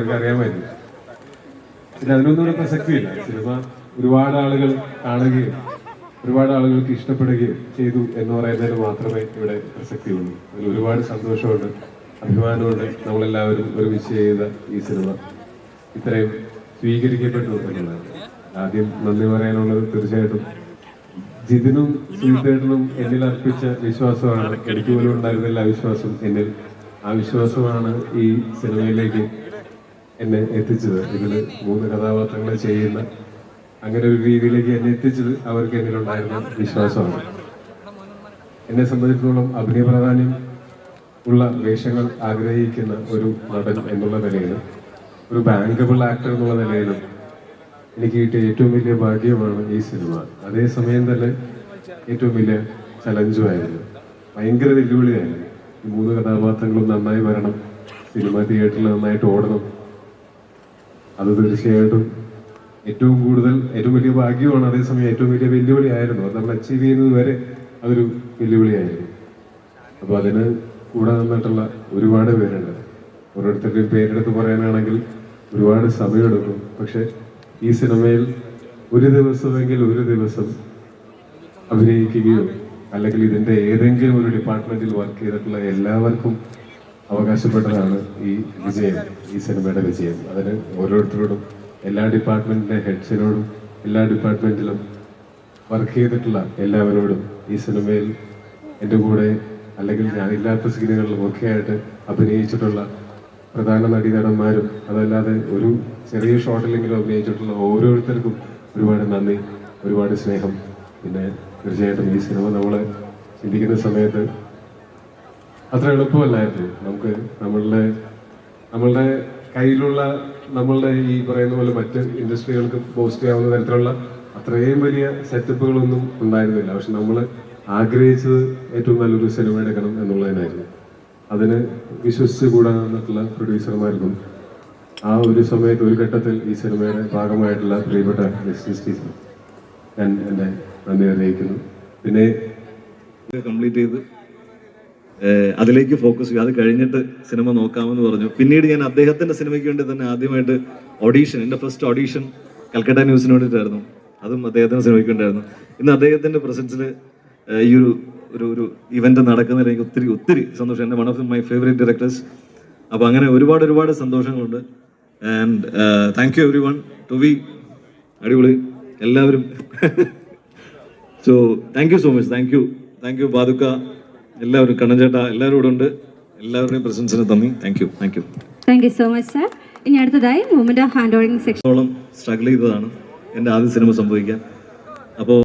അറിയാമായിരുന്നു പിന്നെ അതിനൊന്നും ഒരു പ്രസക്തിയില്ല. സിനിമ ഒരുപാട് ആളുകൾ കാണുകയും ഒരുപാട് ആളുകൾക്ക് ഇഷ്ടപ്പെടുകയും ചെയ്തു എന്ന് പറയുന്നതിന് മാത്രമേ ഇവിടെ പ്രസക്തിയുള്ളൂ. അതിൽ ഒരുപാട് സന്തോഷമുണ്ട് അഭിമാനമുണ്ട് നമ്മളെല്ലാവരും ഒരുമിച്ച് ചെയ്ത ഈ സിനിമ. ഇത്രയും സ്വീകരിക്കപ്പെട്ടു എന്നുള്ളതാണ്. ആദ്യം നന്ദി പറയാനുള്ളത് തീർച്ചയായിട്ടും ജിതിനും സുനിതേട്ടനും എന്നിൽ അർപ്പിച്ച വിശ്വാസമാണ്. എനിക്ക് പോലും ഉണ്ടായിരുന്നില്ല ആ വിശ്വാസം എന്നിൽ. ആ വിശ്വാസമാണ് ഈ സിനിമയിലേക്ക് എന്നെ എത്തിച്ചത്. ഇതിൽ മൂന്ന് കഥാപാത്രങ്ങളെ ചെയ്യുന്ന അങ്ങനെ ഒരു രീതിയിലേക്ക് എന്നെ എത്തിച്ചത് അവർക്ക് എന്നിലുണ്ടായിരുന്ന വിശ്വാസമാണ്. എന്നെ സംബന്ധിച്ചിടത്തോളം അഭിനയ പ്രാധാന്യം ഉള്ള വേഷങ്ങൾ ആഗ്രഹിക്കുന്ന ഒരു നടൻ എന്നുള്ള നിലയിലും ഒരു ബാങ്കബിൾ ആക്ടർ എന്നുള്ള നിലയിലും എനിക്ക് കിട്ടിയ ഏറ്റവും വലിയ ഭാഗ്യമാണ് ഈ സിനിമ. അതേസമയം തന്നെ ഏറ്റവും വലിയ ചലഞ്ചുമായിരുന്നു. ഭയങ്കര വെല്ലുവിളിയായിരുന്നു. ഈ മൂന്ന് കഥാപാത്രങ്ങളും നന്നായി വരണം സിനിമ തിയേറ്ററിൽ നന്നായിട്ട് ഓടണം അത് തീർച്ചയായിട്ടും ഏറ്റവും കൂടുതൽ ഏറ്റവും വലിയ ഭാഗ്യമാണ് അതേസമയം ഏറ്റവും വലിയ വെല്ലുവിളിയായിരുന്നു. അത് നമ്മൾ അച്ചീവ് ചെയ്യുന്നത് വരെ അതൊരു വെല്ലുവിളിയായിരുന്നു. അപ്പോൾ അതിന് കൂടെ നിന്നിട്ടുള്ള ഒരുപാട് പേരുണ്ട്. ഓരോരുത്തരുടെയും പേരെടുത്ത് പറയാനാണെങ്കിൽ ഒരുപാട് സമയമെടുക്കും. പക്ഷെ ഈ സിനിമയിൽ ഒരു ദിവസമെങ്കിൽ ഒരു ദിവസം അഭിനയിക്കുകയോ അല്ലെങ്കിൽ ഇതിന്റെ ഏതെങ്കിലും ഒരു ഡിപ്പാർട്ട്മെന്റിൽ വർക്ക് ചെയ്തിട്ടുള്ള എല്ലാവർക്കും അവകാശപ്പെട്ടതാണ് ഈ വിജയം ഈ സിനിമയുടെ വിജയം. അതിന് ഓരോരുത്തരോടും എല്ലാ ഡിപ്പാർട്ട്മെന്റിന്റെ ഹെഡ്സിനോടും എല്ലാ ഡിപ്പാർട്ട്മെന്റിലും വർക്ക് ചെയ്തിട്ടുള്ള എല്ലാവരോടും ഈ സിനിമയിൽ എന്റെ കൂടെ അല്ലെങ്കിൽ ഞാനില്ലാത്ത സീനുകളിലും ഒക്കെ ആയിട്ട് അഭിനയിച്ചിട്ടുള്ള പ്രധാന നടീനടന്മാരും അതല്ലാതെ ഒരു ചെറിയ ഷോട്ടിലെങ്കിലും അഭിനയിച്ചിട്ടുള്ള ഓരോരുത്തർക്കും ഒരുപാട് നന്ദി ഒരുപാട് സ്നേഹം. പിന്നെ തീർച്ചയായിട്ടും ഈ സിനിമ നമ്മൾ ചിന്തിക്കുന്ന സമയത്ത് അത്ര എളുപ്പമല്ലായിരുന്നു നമുക്ക് നമ്മളുടെ നമ്മളുടെ കയ്യിലുള്ള നമ്മളുടെ ഈ പറയുന്ന പോലെ മറ്റ് ഇൻഡസ്ട്രികൾക്ക് ബോസ്റ്റ് ചെയ്യാവുന്ന തരത്തിലുള്ള അത്രയും വലിയ സെറ്റപ്പുകളൊന്നും ഉണ്ടായിരുന്നില്ല. പക്ഷെ നമ്മൾ ആഗ്രഹിച്ചത് ഏറ്റവും നല്ലൊരു സിനിമ എടുക്കണം എന്നുള്ളതിനായിരുന്നു. അതിന് വിശ്വസിച്ച് കൂടാൻ വന്നിട്ടുള്ള പ്രൊഡ്യൂസർമാർക്കും ആ ഒരു സമയത്ത് ഒരു ഘട്ടത്തിൽ ഈ സിനിമയുടെ ഭാഗമായിട്ടുള്ള പ്രിയപ്പെട്ട ജസ്റ്റിസ് ഞാൻ എന്റെ നന്ദി അറിയിക്കുന്നു. പിന്നെ കംപ്ലീറ്റ് ചെയ്ത് അതിലേക്ക് ഫോക്കസ് ചെയ്യും അത് കഴിഞ്ഞിട്ട് സിനിമ നോക്കാമെന്ന് പറഞ്ഞു. പിന്നീട് ഞാൻ അദ്ദേഹത്തിന്റെ സിനിമയ്ക്ക് വേണ്ടി തന്നെ ആദ്യമായിട്ട് ഓഡീഷൻ എന്റെ ഫസ്റ്റ് ഓഡീഷൻ കൽക്കട്ട ന്യൂസിന് വേണ്ടിയിട്ടായിരുന്നു. അതും അദ്ദേഹത്തിന്റെ സിനിമയ്ക്ക് വേണ്ടിയായിരുന്നു. ഇന്ന് അദ്ദേഹത്തിന്റെ പ്രസൻസിൽ ഈ ഒരു ഒരു ഒരു ഇവന്റ് നടക്കുന്നതിൽ എനിക്ക് ഒത്തിരി ഒത്തിരി സന്തോഷം. എന്റെ one of my favourite directors അപ്പോൾ അങ്ങനെ ഒരുപാട് ഒരുപാട് സന്തോഷങ്ങളുണ്ട്. And thank you everyone to we അടിപൊളി. എല്ലാവരും. So thank you so much thank you thank you Badukka എല്ലാവരും കണ്ണൻ ചേട്ടാ എല്ലാവരും ഇവിടെ ഉണ്ട്. എല്ലാവരുടെയും പ്രസൻസിന് നന്ദി. Thank you thank you thank you so much sir ഇനി അടുത്തതായി movement of hand holding section ോളം struggle ചെയ്തതാണ്. എന്റെ ആദ്യ സിനിമ സംഭവിക്കാൻ. അപ്പോൾ